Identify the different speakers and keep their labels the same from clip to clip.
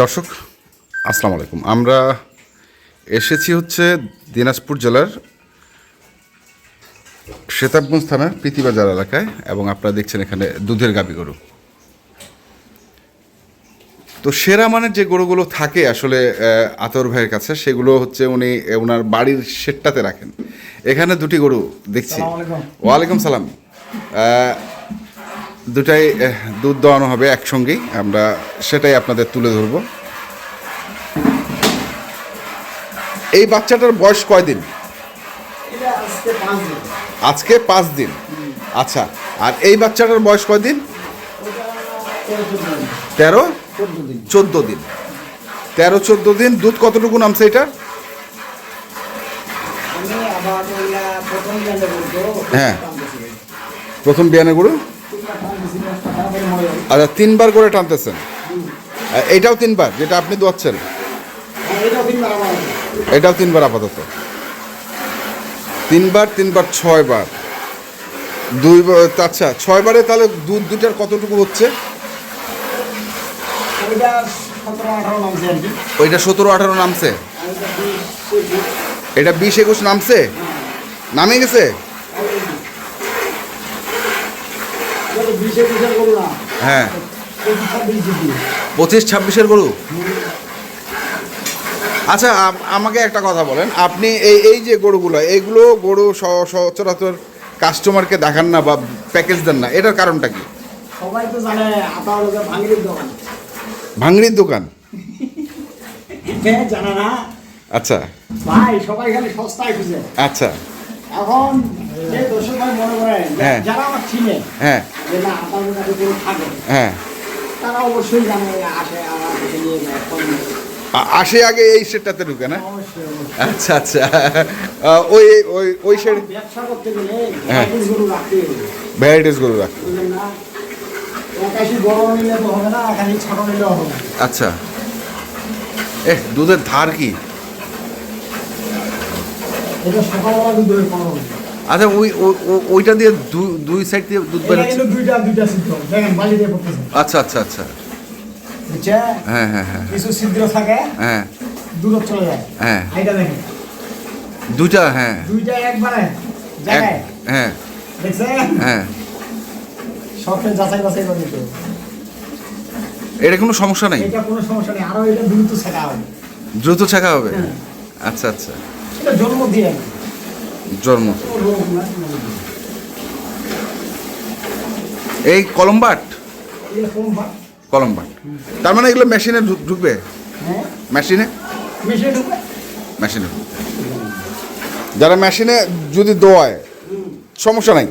Speaker 1: দর্শক আসসালামু আলাইকুম। আমরা এসেছি হচ্ছে দিনাজপুর জেলার শ্বেতাবগঞ্জ থানার প্রীতিবাজার এলাকায় এবং আপনারা দেখছেন এখানে দুধের গাবি গরু। তো সেরা মানের যে গরুগুলো থাকে আসলে আতর ভাইয়ের কাছে সেগুলো হচ্ছে উনি ওনার বাড়ির শেডটাতে রাখেন। এখানে দুটি গরু দেখছি। ওয়ালাইকুম সালাম। দুটাই দুধ দোয়ানো হবে একসঙ্গেই। আমরা সেটাই আপনাদের তুলে ধরবো। এই বাচ্চাটার বয়স কয়দিন?
Speaker 2: আজকে পাঁচ দিন।
Speaker 1: আজকে পাঁচ দিন আচ্ছা আর এই বাচ্চাটার বয়স কয়দিন?
Speaker 2: তেরো? চোদ্দ দিন।
Speaker 1: তেরো
Speaker 2: চোদ্দ দিন।
Speaker 1: দুধ কতটুকু নামছে এটা হ্যাঁ। প্রথম বিয়ানের গরু? আচ্ছা তিনবার করে টানতেছেন। এটাও তিনবার, যেটা আপনি দোয়াচ্ছেন।
Speaker 2: এটাও
Speaker 1: তিনবার আপাতত। তিনবার তিনবার, ছয়বার। দুই আচ্ছা ছয়বারে তাহলে দুধ দুটার কতটুকু হচ্ছে?
Speaker 2: ওইটা সতেরো, আঠারো নামছে। এটা বিশ, একুশ
Speaker 1: নামছে? নামে গেছে
Speaker 2: এটা বিশ একুশের গরু না
Speaker 1: হ্যাঁ।
Speaker 2: পঁচিশ
Speaker 1: ছাব্বিশের গরু? আচ্ছা আমাকে একটা কথা বলেন। আপনি এই এই যে গরুগুলো এইগুলো গরু সচরাচর কাস্টমারকে দেখান না বা প্যাকেজ দেন না। এটার কারণটা কি?
Speaker 2: সবাই তো জানে ভাঙড়ির দোকান।
Speaker 1: ভাঙড়ির দোকান?
Speaker 2: হ্যাঁ না।
Speaker 1: আচ্ছা।
Speaker 2: ভাই সবাই খালি সস্তায় খুঁজে।
Speaker 1: আচ্ছা।
Speaker 2: এখন যে দর্শক ভাই মনে করেন
Speaker 1: হ্যাঁ।
Speaker 2: যারা আমার চিনে
Speaker 1: হ্যাঁ।
Speaker 2: যে না গরু থাকে।
Speaker 1: হ্যাঁ।
Speaker 2: তারা অবশ্যই জানে আসে আমার কাছে নিয়ে
Speaker 1: আসে আগে এই সেটটাতে ঢুকে না? আচ্ছা আচ্ছা। ওই ওই ওই সেট
Speaker 2: ব্যবসা করতে গেলে
Speaker 1: হ্যাঁ।
Speaker 2: গরু রাখতে
Speaker 1: আচ্ছা। এ দুধের ধার কি?
Speaker 2: এটা সকালবেলা দুধ ধরে পনেরো
Speaker 1: আচ্ছা ওই ওইটা দিয়ে দুই সাইড দিয়ে দুধ
Speaker 2: দুইটা দুইটা দেখেন বালি দিয়ে পড়তেছে।
Speaker 1: আচ্ছা আচ্ছা আচ্ছা।
Speaker 2: বুঝছে?
Speaker 1: হ্যাঁ হ্যাঁ হ্যাঁ।
Speaker 2: কিছু ছিদ্র থাকে
Speaker 1: হ্যাঁ।
Speaker 2: দূরত চলে যায়।
Speaker 1: হ্যাঁ।
Speaker 2: এইটা দেখেন।
Speaker 1: দুইটা হ্যাঁ।
Speaker 2: দুইটা একবারে জায়গায়।
Speaker 1: হ্যাঁ।
Speaker 2: দেখছেন?
Speaker 1: হ্যাঁ।
Speaker 2: সবকে যাচাই বাছাই করে দিতে
Speaker 1: এটা কোনো সমস্যা নেই?
Speaker 2: এটা কোনো সমস্যা নেই। আরও এটা দ্রুত শেখা হবে।
Speaker 1: দ্রুত ছাকা হবে?
Speaker 2: হ্যাঁ।
Speaker 1: আচ্ছা আচ্ছা।
Speaker 2: জন্ম দিয়ে।
Speaker 1: এই কলম্বাট? কলম্বাট। তার মানে এগুলো মেশিনে ঢুক- ঢুকবে?
Speaker 2: হ্যাঁ।
Speaker 1: মেশিনে?
Speaker 2: ঢুকবে।
Speaker 1: মেশিনে যারা মেশিনে যদি দোয়ায় সমস্যা নাই?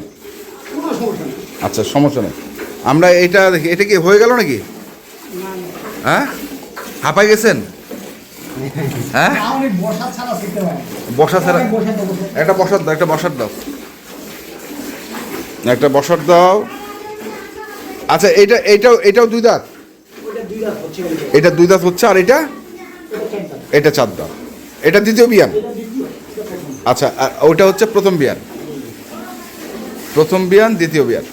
Speaker 1: আচ্ছা সমস্যা নেই। আমরা এটা দেখি এটা কি হয়ে গেল নাকি। হ্যাঁ? হাঁপাই গেছেন? হ্যাঁ?
Speaker 2: বসা ছাড়া
Speaker 1: একটা বসার দাও একটা বসার দাও। একটা বসার দাও। আচ্ছা এটা এটাও এটাও দুই দাঁত। এটা দুই দাঁত হচ্ছে আর এটা?
Speaker 2: এটা চার দাঁত।
Speaker 1: এটা দ্বিতীয় বিয়ান। আচ্ছা আর ওটা হচ্ছে প্রথম বিয়ান প্রথম বিয়ান দ্বিতীয় বিয়ান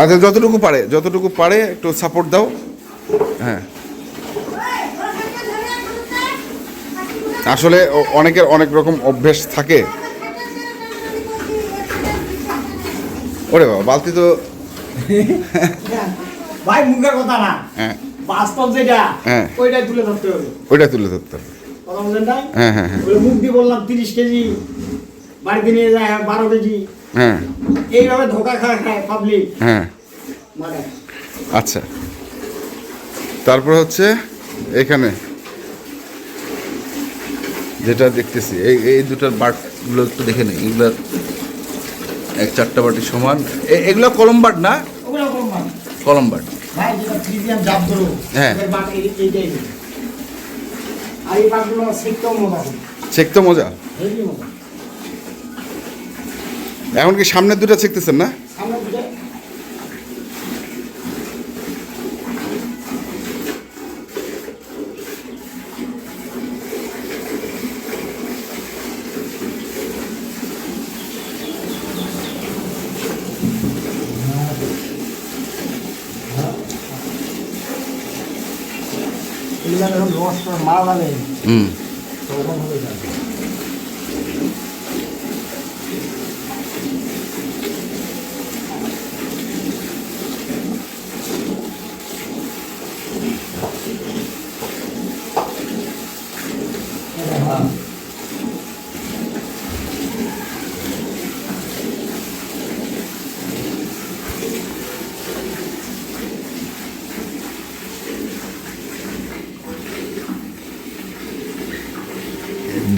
Speaker 1: আচ্ছা যতটুকু পারে যতটুকু পারে একটু সাপোর্ট দাও। হ্যাঁ। আসলে অনেকের অনেক রকম অভ্যেস থাকে। ওরে বাবা বালতি তো
Speaker 2: ভাই মুখের কথা না।
Speaker 1: হ্যাঁ।
Speaker 2: বাস্তব যেটা
Speaker 1: হ্যাঁ।
Speaker 2: ওইটাই তুলে ধরতে হবে।
Speaker 1: ওইটা তুলে ধরতে হবে।
Speaker 2: কথা বলেন না?
Speaker 1: হ্যাঁ হ্যাঁ হ্যাঁ।
Speaker 2: ওই মুখ দিয়ে বললাম তিরিশ কেজি বাড়িতে নিয়ে যায় বারো কেজি।
Speaker 1: হ্যাঁ।
Speaker 2: এইভাবে ধোকা খায় খায় পাবলিক
Speaker 1: হ্যাঁ।
Speaker 2: মানে
Speaker 1: আচ্ছা। তারপর হচ্ছে এখানে। দেখতেছি এই এই দুটার বাটগুলো একটু দেখে নিই। এগুলো এক চারটা বাটি সমান। এগুলো কলম বাট না? কলম বাট।
Speaker 2: যেটা
Speaker 1: হ্যাঁ।
Speaker 2: এর বাট এই- এইটাই হবে। আর এই বাটগুলো শিখতেও মজা। হবে
Speaker 1: চেক তো মজা।
Speaker 2: হেভি মজা।
Speaker 1: এখন কি সামনের দুটা শিখতেছেন না
Speaker 2: সামনে দিকে এগুলো যখন রস টস মারা যাবে
Speaker 1: হুম
Speaker 2: তখন হবে যাবে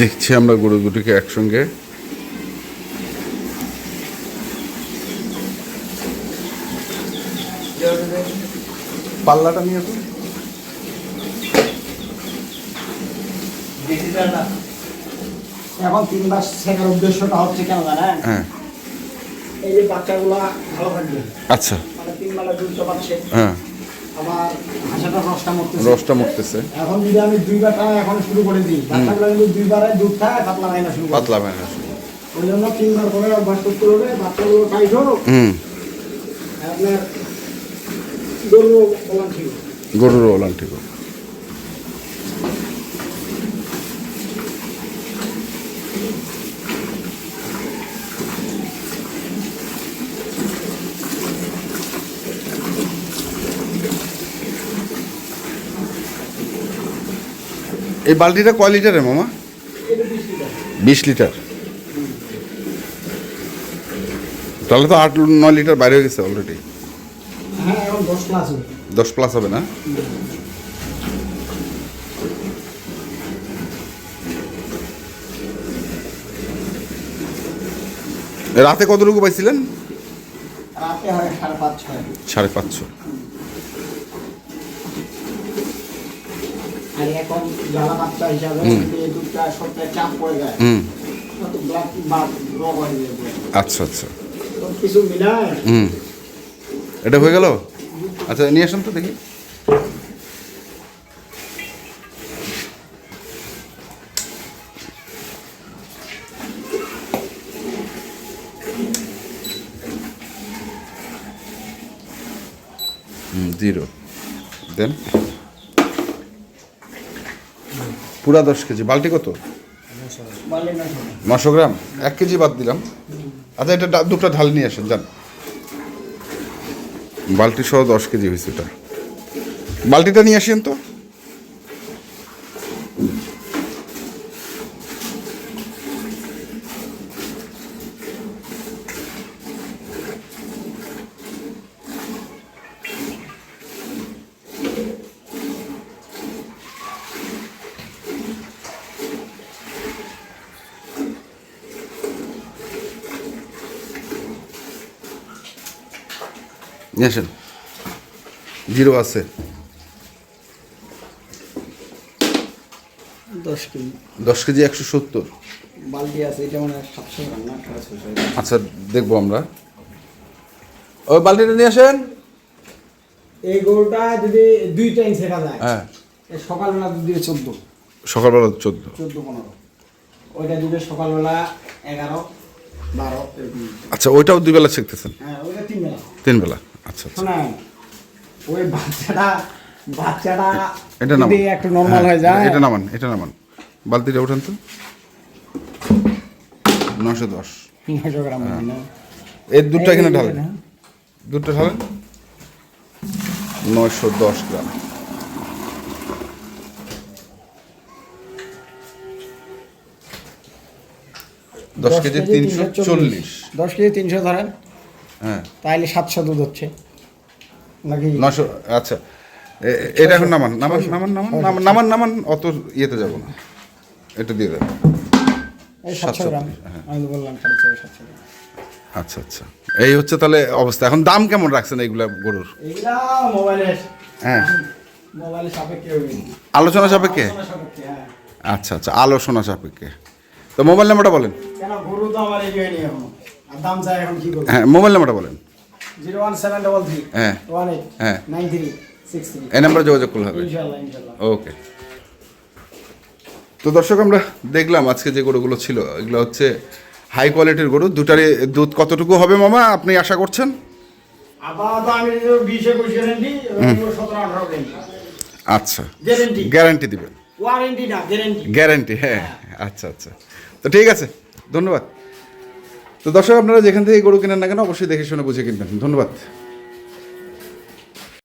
Speaker 1: দেখছি আমরা গরু দুটিকে একসঙ্গে। পাল্লাটা নিয়ে তো
Speaker 2: এখন তিন মাস শেখার উদ্দেশ্যটা হচ্ছে কেন জানেন
Speaker 1: হ্যাঁ।
Speaker 2: এই যে বাচ্চাগুলা ভালো থাকবে।
Speaker 1: আচ্ছা।
Speaker 2: মানে তিন বেলা দুধটা পাচ্ছে
Speaker 1: হ্যাঁ।
Speaker 2: আবার হাঁসাটা রসটা মরতেছে।
Speaker 1: রসটা মুখতেছে
Speaker 2: এখন যদি আমি দুইবার টানা এখন শুরু করে দিই বাচ্চাগুলো কিন্তু দুইবারে দুধ খায় পাতলা খায় শুরু
Speaker 1: পাতলা মানে
Speaker 2: ওই জন্য তিনবার করে অভ্যাস করতে হবে বাচ্চাগুলো টাইট হোক। আপনার গরু বলান ঠিক
Speaker 1: গরুর ওলান ঠিক। এই বালতিটা কয় লিটারের মামা?
Speaker 2: বিশ লিটার।
Speaker 1: তাহলে তো আট নয় লিটার বাইরে হয়ে গেছে অলরেডি
Speaker 2: হ্যাঁ দশ প্লাস হবে।
Speaker 1: দশ প্লাস হবে না? রাতে কতটুকু পাইছিলেন?
Speaker 2: সাড়ে পাঁচ ছয়।
Speaker 1: সাড়ে পাঁচশো
Speaker 2: আর এখন জ্বালা বাচ্চা হিসাবে দুধটা সপ্তাহে চাপ পড়ে যায়।
Speaker 1: হুম।
Speaker 2: তো ব্লাড বা রোগ যাবে
Speaker 1: আচ্ছা আচ্ছা।
Speaker 2: কিছু মিলায়?
Speaker 1: হুম। এটা হয়ে গেল? আচ্ছা নিয়ে আসুন তো দেখি। হুম জিরো। দেন। পুরা দশ কেজি। বালতি কত? নশো গ্রাম। এক কেজি বাদ দিলাম। আচ্ছা এটা দুটো ঢাল নিয়ে আসেন, যান। বালতি সহ দশ কেজি হয়েছে এটা। বালতিটা নিয়ে আসেন তো। আসেন। জিরো আছে।
Speaker 2: দশ কেজি।
Speaker 1: দশ কেজি একশো সত্তর।
Speaker 2: বালতি আছে এটা মানে সাতশো।
Speaker 1: আচ্ছা দেখব আমরা। ওই বালতিটা নিয়ে আসেন।
Speaker 2: এই গরুটা যদি দুই টাইম শেখা যায়
Speaker 1: হ্যাঁ।
Speaker 2: এই সকালবেলা দুধ দিবে চোদ্দ।
Speaker 1: সকালবেলা চোদ্দ।
Speaker 2: চোদ্দ পনেরো। ওইটা দিবে সকালবেলা এগারো বারো
Speaker 1: আচ্ছা ওইটাও দুই বেলা শিখতেছেন
Speaker 2: হ্যাঁ ওইটা তিন বেলা
Speaker 1: তিন বেলা
Speaker 2: শোনেন ওই বাচ্চাটা বাচ্চাটা
Speaker 1: এটা নামান।
Speaker 2: একটু নর্মাল
Speaker 1: হ্যাঁ,
Speaker 2: হয়ে যায়।
Speaker 1: এটা নামান এটা নামান। বালতিটা ওঠান তো। নশো দশ।
Speaker 2: নশো গ্রাম
Speaker 1: এর দুধটা এখানে ঢালেন। দুধটা ঢালেন। নয়শো দশ গ্রাম। দশ কেজি তিনশো চল্লিশ।
Speaker 2: দশ কেজি তিনশো ধরেন।
Speaker 1: হ্যাঁ।
Speaker 2: তাইলে সাতশো দুধ হচ্ছে। নাকি?
Speaker 1: নশো আচ্ছা। এটা এখন নামান নামান নামান নামান নামান নামান অত ইয়েতে যাব না। এটা দিয়ে
Speaker 2: এই সাতশো
Speaker 1: 700
Speaker 2: গ্রাম।
Speaker 1: হ্যাঁ।
Speaker 2: আমি বললাম সাতশো
Speaker 1: আচ্ছা আচ্ছা। এই হচ্ছে তাহলে অবস্থা। এখন দাম কেমন রাখছেন এইগুলা গরুর? হ্যাঁ। আলোচনা সাপেক্ষে?
Speaker 2: হ্যাঁ।
Speaker 1: আচ্ছা আচ্ছা। আলোচনা সাপেক্ষে। তো মোবাইল নাম্বারটা বলেন।
Speaker 2: কেন গরু তো আমার এখনও আর দাম চাই এখন কি করব?
Speaker 1: হ্যাঁ মোবাইল নাম্বারটা বলেন।
Speaker 2: Zero one seven double three
Speaker 1: হ্যাঁ
Speaker 2: ওয়ান এইট
Speaker 1: হ্যাঁ।
Speaker 2: Nine three six three.
Speaker 1: এই নাম্বারে যোগাযোগ করলে হবে।
Speaker 2: ইনশাল্লাহ ইনশাল্লাহ।
Speaker 1: ওকে। তো দর্শক আমরা দেখলাম আজকে যে গরুগুলো ছিল এগুলো হচ্ছে হাই কোয়ালিটির গরু। দুটারে দুধ কতটুকু হবে মামা আপনি আশা করছেন? আচ্ছা
Speaker 2: গ্যারেন্টি
Speaker 1: দিবেন।
Speaker 2: গ্যারেন্টি
Speaker 1: গ্যারান্টি হ্যাঁ। আচ্ছা আচ্ছা। তো ঠিক আছে ধন্যবাদ। তো দর্শক, আপনারা যেখান থেকে গরু কেনেন না কেন, অবশ্যই দেখে শুনে বুঝে কিনবেন। ধন্যবাদ।